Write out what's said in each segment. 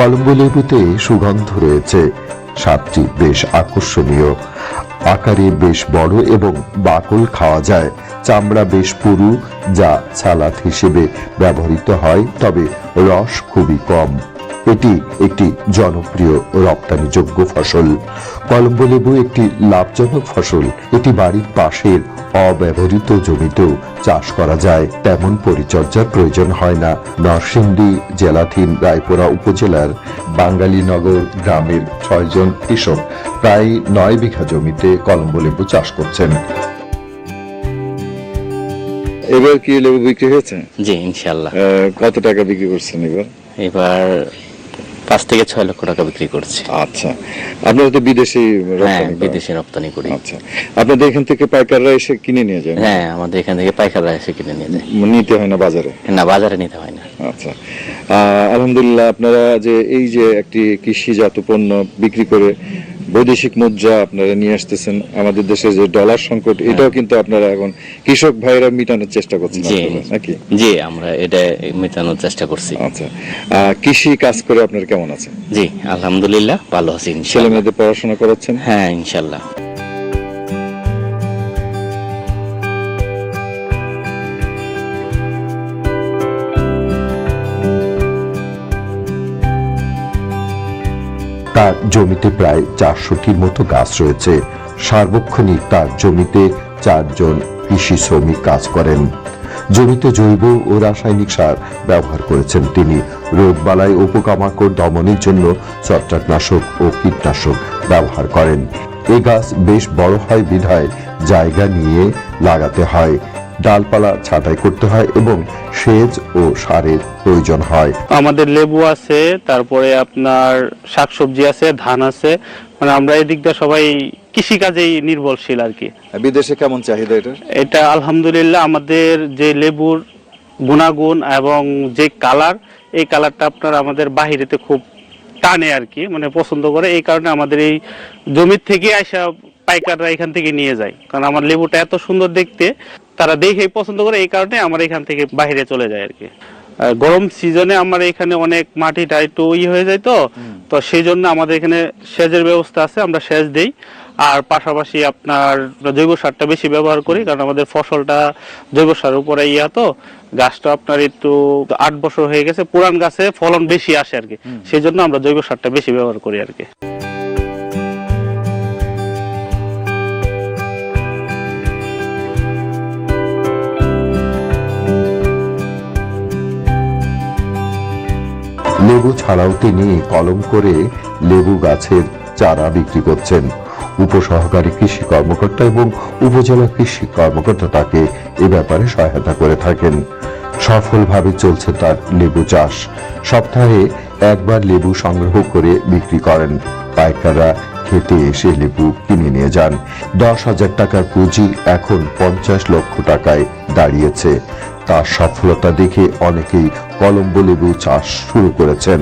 কলম্বো লেবুতে সুগন্ধ রয়েছে। স্বাদটি বেশ আকর্ষণীয়। আকারে বেশ বড় এবং বাকল খাওয়া যায়। চামড়া বেশ পুরু, যা সালাদ হিসেবে ব্যবহৃত হয়, তবে রস খুবই কম। এটি একটি জনপ্রিয় রপ্তানিযোগ্য ফসল। কলম্বো লেবু একটি লাভজনক ফসল। এটি বাড়ির পাশের অব্যবহৃত জমিতেও চাষ করা যায়। তেমন পরিচর্যার প্রয়োজন হয় না। নরসিংদী জেলাধীন রায়পুরা উপজেলার বাঙালিনগর গ্রামের ছয়জন কৃষক প্রায় নয় বিঘা জমিতে কলম্বো লেবু চাষ করছেন। এবার কি লেবু বিক্রি হয়েছে? জি ইনশাল্লাহ কত টাকা বিক্রি করছেন এবার? এবার পাঁচ থেকে ছয় লক্ষ টাকা বিক্রি করছি। আচ্ছা। আপনারা তো বিদেশি হ্যাঁ বিদেশি রপ্তানি করি। আচ্ছা। আপনাদের এখান থেকে পাইকাররা এসে কিনে নিয়ে যায় হ্যাঁ আমাদের এখান থেকে পাইকাররা এসে কিনে নিয়ে যায়। নিতে হয় না বাজারে? না বাজারে নিতে হয় না। আচ্ছা। আহ, আলহামদুলিল্লাহ আপনারা যে এই যে একটি কৃষিজাত পণ্য বিক্রি করে বৈদেশিক মুদ্রা আপনারা নিয়ে আসতেছেন আমাদের দেশে যে ডলার সংকট এটাও কিন্তু আপনারা এখন কৃষক ভাইরা মেটানোর চেষ্টা করছেন নাকি? জি আমরা এটা মেটানোর চেষ্টা করছি। আচ্ছা। কৃষি কাজ করে আপনার কেমন আছে জি আলহামদুলিল্লাহ ভালো আছি ছেলে মেয়েদের পড়াশোনা করাচ্ছেন? হ্যাঁ ইনশাল্লাহ তার জমিতে প্রায় চারশোটির মতো গাছ রয়েছে। সার্বক্ষণিক তার জমিতে চারজন কৃষি শ্রমিক কাজ করেন। জমিতে জৈব ও রাসায়নিক সার ব্যবহার করেছেন তিনি। রোগবালাই ও পোকামাকড় দমনের জন্য ছত্রাকনাশক ও কীটনাশক ব্যবহার করেন। এ গাছ বেশ বড় হয় বিধায় জায়গা নিয়ে লাগাতে হয়। ডালপালা ছাঁটাই করতে হয় এবং সেচ ও সারের প্রয়োজন হয়। আমাদের লেবু আছে তারপরে আপনার শাকসবজি আছে ধান আছে। মানে আমরা এদিক দিয়ে সবাই কৃষিকাজেই নির্ভরশীল আর কি। বিদেশে কেমন চাহিদা এটার? এটা আলহামদুলিল্লাহ আমাদের যে লেবুর গুণাগুণ এবং যে কালার এই কালারটা আপনার আমাদের বাহিরেতে খুব টানে আর কি মানে পছন্দ করে। এই কারণে আমাদের এই জমির থেকে আসা পাইকাররা এখান থেকে নিয়ে যায়। কারণ আমার লেবুটা এত সুন্দর দেখতে। তারা দেখেই পছন্দ করে এই কারণে আমার এখান থেকে বাইরে চলে যায় আর কি। গরম সিজনে আমার এখানে অনেক মাটিটা একটু ই হয়ে যায় তো তো সেই জন্য আমাদের এখানে সেচের ব্যবস্থা আছে আমরা সেচ দেই। আর পাশাপাশি আপনার জৈব সারটা বেশি ব্যবহার করি কারণ আমাদের ফসলটা জৈব সারের উপরে ইয়া তো গাছটা আপনার একটু আট বছর হয়ে গেছে পুরান গাছে ফলন বেশি আসে আর কি। সেই জন্য আমরা জৈব সারটা বেশি ব্যবহার করি আর কি। লেবু ছাড়াও তিনি কলম করে লেবু গাছের চারা বিক্রি করছেন। উপসহকারী কৃষি কর্মকর্তা এবং উপজেলা কৃষি কর্মকর্তা তাকে এ ব্যাপারে সহায়তা করে থাকেন। সফলভাবে চলছে তার লেবু চাষ। সপ্তাহে একবার লেবু সংগ্রহ করে বিক্রি করেন। পাইকাররা খেতে এসে লেবু কিনে নিয়ে যান। দশ হাজার টাকার পুঁজি এখন পঞ্চাশ লক্ষ টাকায় দাঁড়িয়েছে। তার সফলতা দেখে অনেকেই কলম্বো লেবু চাষ শুরু করেছেন।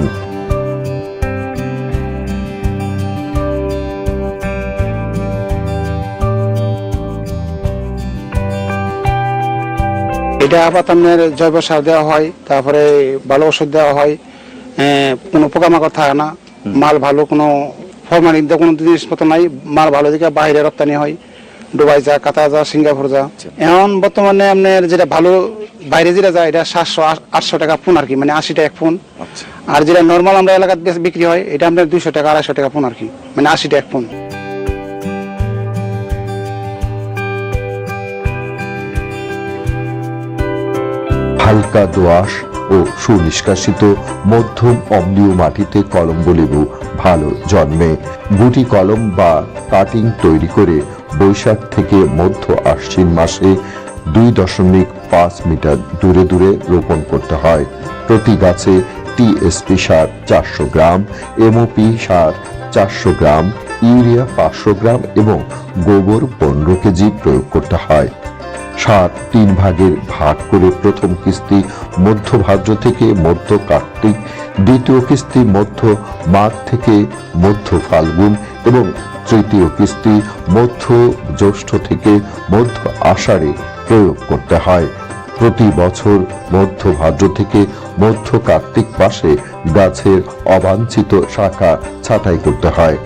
এটা আবার আপনার জৈব সার দেওয়া হয় তারপরে ভালো ওষুধ দেওয়া হয় কোনো পোকামাকড় থাকে না মাল ভালো কোনো ফরমালিন দিয়ে কোনো জিনিসপত্র নাই মাল ভালো দিকে বাইরে রপ্তানি হয়। দুবাই যা কাতার যা সিঙ্গাপুর যা। এখন বর্তমানে আপনার যেটা ভালো বাইরে যেটা যায় এটা সাতশো আটশো টাকা ফোন আর কি মানে আশি টাকা ফোন। আচ্ছা। আর যেটা নর্মাল আমরা এলাকাতে বেশ বিক্রি হয় এটা আপনার দুইশো টাকা আড়াইশো টাকা ফোন আর কি মানে আশি টাকা ফোন। হালকা দোআঁশ ও সুনিষ্কাশিত মধ্যম অম্লীয় মাটিতে কলম্বো লেবু ভালো জন্মে। গুটি কলম বা কাটিং তৈরি করে বৈশাখ থেকে মধ্য আশ্বিন মাসে দুই দশমিক পাঁচ মিটার দূরে দূরে রোপণ করতে হয়। প্রতি গাছে টিএসপি সার চারশো গ্রাম, এমওপি সার চারশো গ্রাম, ইউরিয়া পাঁচশো গ্রাম এবং গোবর পনেরো কেজি প্রয়োগ করতে হয়। সার তিন ভাগের ভাগ করে প্রথম কিস্তি মধ্য ভাদ্র থেকে মধ্য কার্তিক, দ্বিতীয় কিস্তি মধ্য মাঘ থেকে মধ্য ফাল্গুন এবং তৃতীয় কিস্তি মধ্য জ্যৈষ্ঠ থেকে মধ্য আষাঢ়ে প্রয়োগ করতে হয়। প্রতি বছর মধ্য ভাদ্র থেকে মধ্য কার্তিক মাসে গাছের অবাঞ্ছিত শাখা ছাঁটাই করতে হয়।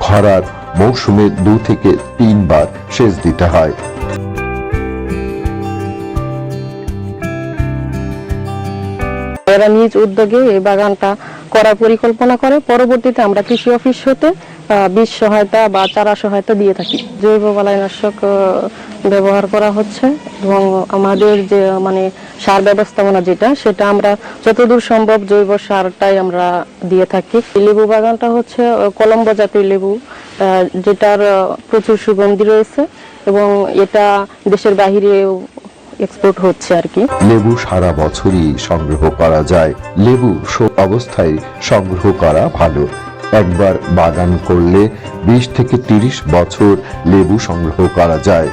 খরার মৌসুমে দু থেকে তিনবার সেচ দিতে হয়। এরা নিজ উদ্যোগে এই বাগানটা করার পরিকল্পনা করে। পরবর্তীতে আমরা কৃষি অফিস হতে বীজ সহায়তা বা চারা সহায়তা দিয়ে থাকি। জৈব বালাইনাশক ব্যবহার করা হচ্ছে এবং আমাদের যে মানে সার ব্যবস্থাপনা যেটা, সেটা আমরা যতদূর সম্ভব জৈব সারটাই আমরা দিয়ে থাকি। লেবু বাগানটা হচ্ছে কলম্বো জাতীয় লেবু যেটার প্রচুর সুগন্ধি রয়েছে এবং এটা দেশের বাহিরেও এক্সপোর্ট হচ্ছে আর কি। লেবু সারা বছরই সংগ্রহ করা যায়। লেবু সব অবস্থায় সংগ্রহ করা ভালো। একবার বাগান করলে বিশ থেকে তিরিশ বছর লেবু সংগ্রহ করা যায়।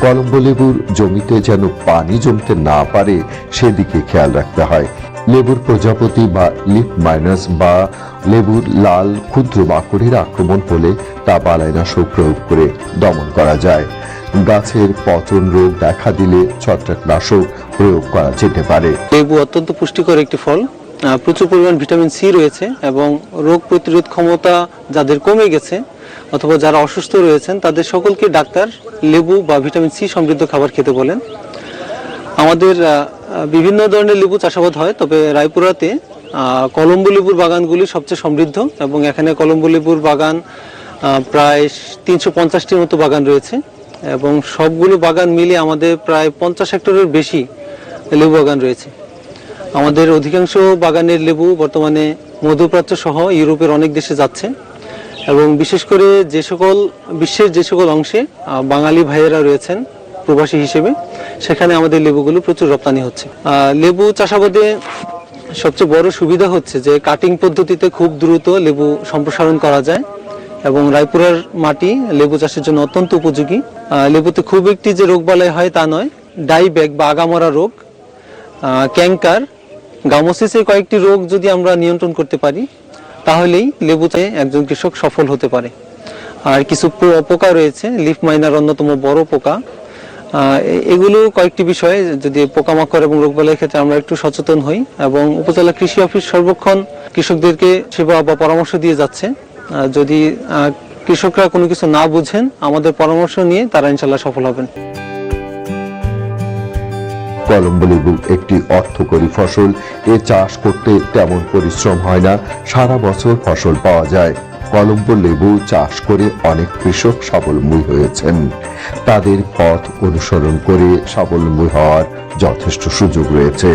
কলম্বো লেবুর জমিতে যেন পানি জমতে না পারে, সেদিকে খেয়াল রাখতে হয়। লেবুর প্রজাপতি বা লিফ মাইনাস বা লেবুর লাল ক্ষুদ্র মাকড়ের আক্রমণ হলে তা বালাইনাশক প্রয়োগ করে দমন করা যায়। গাছের পচন রোগ দেখা দিলে ছত্রাকনাশক প্রয়োগ করা যেতে পারে। লেবু অত্যন্ত পুষ্টিকর একটি ফল। প্রচুর পরিমাণ ভিটামিন সি রয়েছে এবং রোগ প্রতিরোধ ক্ষমতা যাদের কমে গেছে অথবা যারা অসুস্থ রয়েছেন, তাদের সকলকে ডাক্তার লেবু বা ভিটামিন সি সমৃদ্ধ খাবার খেতে বলেন। আমাদের বিভিন্ন ধরনের লেবু চাষাবাদ হয়, তবে রায়পুরাতে কলম্বো লেবুর বাগানগুলি সবচেয়ে সমৃদ্ধ এবং এখানে কলম্বো লেবুর বাগান প্রায় তিনশো পঞ্চাশটির মতো বাগান রয়েছে এবং সবগুলো বাগান মিলে আমাদের প্রায় পঞ্চাশ হেক্টরের বেশি লেবু বাগান রয়েছে। আমাদের অধিকাংশ বাগানের লেবু বর্তমানে মধ্যপ্রাচ্য সহ ইউরোপের অনেক দেশে যাচ্ছে এবং বিশেষ করে যে সকল, বিশ্বের যে সকল অংশে বাঙালি ভাইয়েরা রয়েছেন প্রবাসী হিসেবে। সেখানে আমাদের লেবুগুলো প্রচুর রপ্তানি হচ্ছে। লেবু চাষাবাদে সবচেয়ে বড় সুবিধা হচ্ছে যে কাটিং পদ্ধতিতে খুব দ্রুত লেবু সম্প্রসারণ করা যায় এবং রায়পুরের মাটি লেবু চাষের জন্য অত্যন্ত উপযোগী। লেবুতে খুব একটি যে রোগবালাই হয় তা নয় ডাইব্যাক বা আগামরা রোগ ক্যাঙ্কার গামোসিসের কয়েকটি রোগ যদি আমরা নিয়ন্ত্রণ করতে পারি, তাহলেই লেবু চাষে একজন কৃষক সফল হতে পারে। আর কিছু পো- পোকা রয়েছে লিফ মাইনার অন্যতম বড় পোকা। এগুলো কয়েকটি বিষয়ে যদি পোকামাকড় এবং রোগবালাইয়ের ক্ষেত্রে আমরা একটু সচেতন হই এবং উপজেলা কৃষি অফিস সর্বক্ষণ কৃষকদেরকে সেবা বা পরামর্শ দিয়ে যাচ্ছে। যদি কৃষকরা কোনো কিছু না বুঝেন, আমাদের পরামর্শ নিয়ে তারা ইনশাল্লাহ সফল হবেন। কলম্বো লেবু একটি অর্থকরী ফসল। এ চাষ করতে তেমন পরিশ্রম হয় না। সারা বছর ফসল পাওয়া যায়। কলম্বো লেবু চাষ করে অনেক কৃষক সাবলম্বী হয়েছেন। তাদের পথ অনুসরণ করে সাবলম্বী হওয়ার যথেষ্ট সুযোগ রয়েছে।